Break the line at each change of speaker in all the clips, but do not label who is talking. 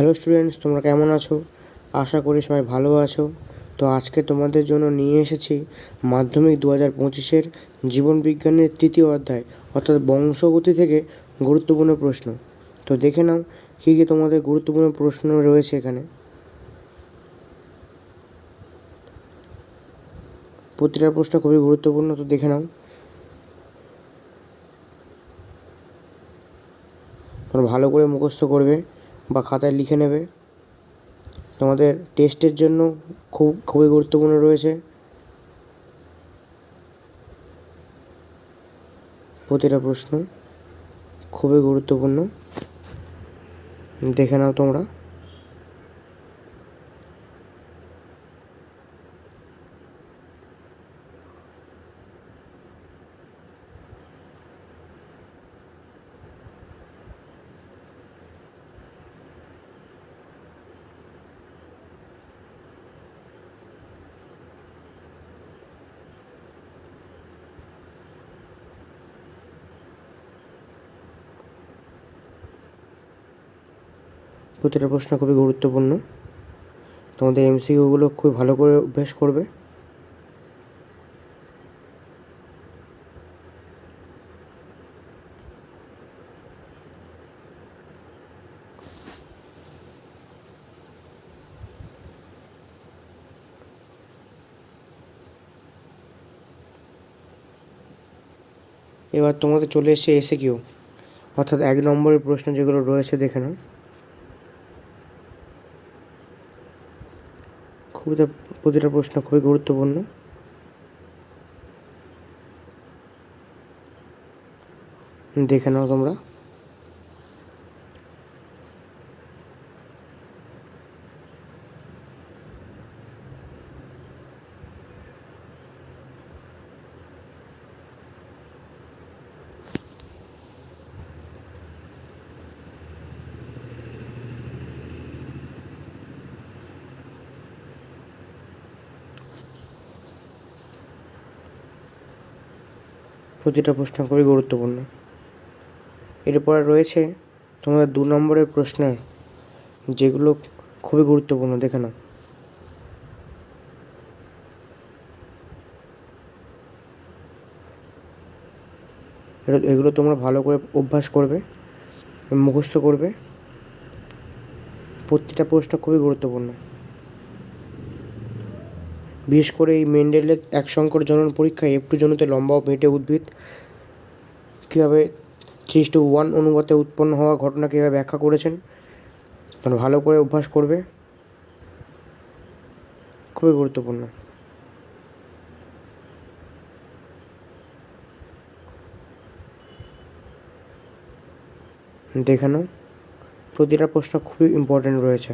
Hello students তোমরা কেমন আছো? আশা করি সবাই ভালো আছো। তো আজকে তোমাদের জন্য নিয়ে এসেছি মাধ্যমিক দু হাজার পঁচিশের জীবন বিজ্ঞানের তৃতীয় অধ্যায়, অর্থাৎ বংশগতি থেকে গুরুত্বপূর্ণ প্রশ্ন। তো দেখে নাও, কী কী তোমাদের গুরুত্বপূর্ণ প্রশ্ন রয়েছে এখানে। প্রতিটা প্রশ্ন খুবই গুরুত্বপূর্ণ, তো দেখে নাও। ভালো করে মুখস্থ করবে। বা খাতায় লিখে নেবে। তোমাদের টেস্টের জন্য খুব, খুবই গুরুত্বপূর্ণ রয়েছে। প্রতিটা প্রশ্ন খুবই গুরুত্বপূর্ণ। দেখে নাও তোমরা। প্রতিটা প্রশ্ন খুবই গুরুত্বপূর্ণ। তোমাদের এমসিকিউগুলো খুব ভালো করে অভ্যাস করবে। এবার তোমাদের চলে এসছে এসে কিউ অর্থাৎ এক নম্বরের প্রশ্ন যেগুলো রয়েছে দেখে নাও। খুবই প্রতিটা প্রশ্ন খুবই গুরুত্বপূর্ণ। দেখে নাও তোমরা। প্রতিটা প্রশ্ন খুবই গুরুত্বপূর্ণ। এরপরে রয়েছে তোমাদের দু নম্বরের প্রশ্নের, যেগুলো খুবই গুরুত্বপূর্ণ, দেখে নাও। এগুলো তোমরা ভালো করে অভ্যাস করবে, মুখস্থ করবে। প্রতিটা প্রশ্ন খুবই গুরুত্বপূর্ণ। বিশেষ করে এই মেন্ডেলের এক সংকর জনন পরীক্ষায় একটু জনিত লম্বা ও বেঁটে উদ্ভিদ। কীভাবে থ্রি টু ওয়ান অনুপাতে উৎপন্ন হওয়া ঘটনা কীভাবে ব্যাখ্যা করেছেন? ভালো করে অভ্যাস করবে। খুবই গুরুত্বপূর্ণ। দেখানো প্রতিটা প্রশ্ন খুবই ইম্পর্টেন্ট রয়েছে।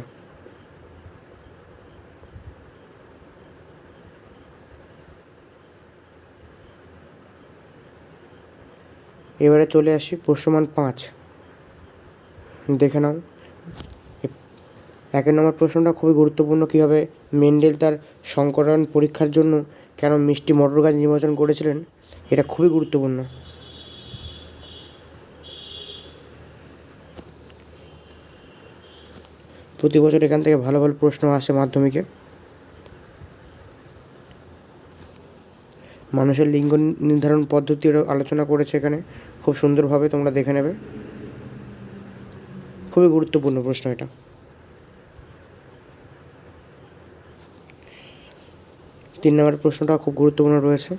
এবারে চলে আসি প্রশ্নমান পাঁচ। দেখে নাও। একের নম্বর প্রশ্নটা খুবই গুরুত্বপূর্ণ, কীভাবে মেন্ডেল তার সংকরণ পরীক্ষার জন্য কেন মিষ্টি মটর গাছ নির্বাচন করেছিলেন? এটা খুবই গুরুত্বপূর্ণ। প্রতি বছর এখান থেকে ভালো ভালো প্রশ্ন আসে মাধ্যমিকে। মানুষের লিঙ্গ নির্ধারণ পদ্ধতিরও আলোচনা করেছে এখানে। খুব সুন্দরভাবে তোমরা দেখে নেবে। খুবই গুরুত্বপূর্ণ প্রশ্ন এটা। তিন নম্বর প্রশ্নটা খুব গুরুত্বপূর্ণ রয়েছে।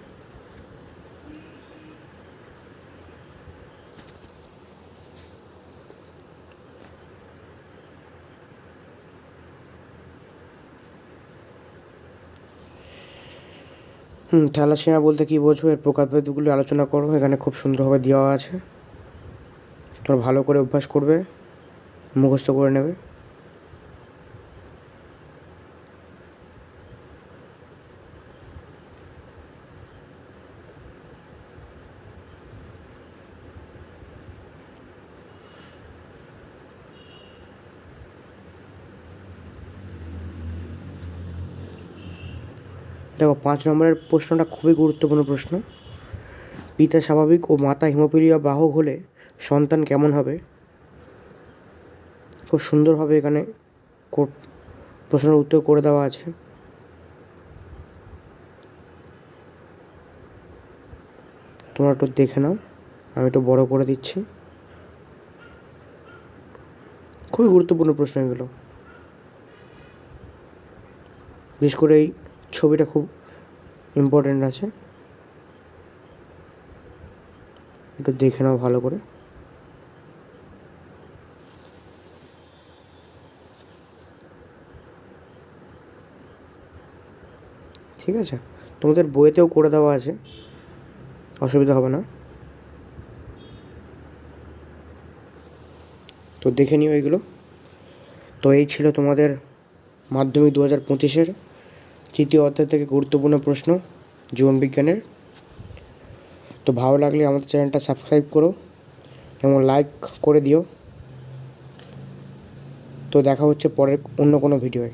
হুম থ্যালাসেমিয়া বলতে কী বোঝো? এর প্রকারভেদগুলি আলোচনা করো। এখানে খুব সুন্দরভাবে দেওয়া আছে। তোমরা ভালো করে অভ্যাস করবে, মুখস্থ করে নেবে। দেখো, পাঁচ নম্বরের প্রশ্নটা খুবই গুরুত্বপূর্ণ প্রশ্ন। পিতা স্বাভাবিক ও মাতা হিমোফিলিয়া বাহক হলে সন্তান কেমন হবে? খুব সুন্দরভাবে এখানে প্রশ্নের উত্তর করে দেওয়া আছে। তোমরা একটু দেখে নাও, আমি একটু বড় করে দিচ্ছি। খুবই গুরুত্বপূর্ণ প্রশ্ন এগুলো। বিশেষ করে এই ছবিটা খুব ইম্পর্টেন্ট আছে। একটু দেখে নাও ভালো করে। ঠিক আছে? তোমাদের বইয়েতেও করে দেওয়া আছে। অসুবিধা হবে না। তো দেখে নিও এইগুলো তো এই ছিল তোমাদের মাধ্যমিক দু হাজার পঁচিশের তৃতীয় অধ্যায় থেকে গুরুত্বপূর্ণ প্রশ্ন জীবনবিজ্ঞানের তো ভালো লাগলে আমাদের চ্যানেলটা সাবস্ক্রাইব করো এবং লাইক করে দিও। তো দেখা হচ্ছে পরের অন্য কোনো ভিডিওয়।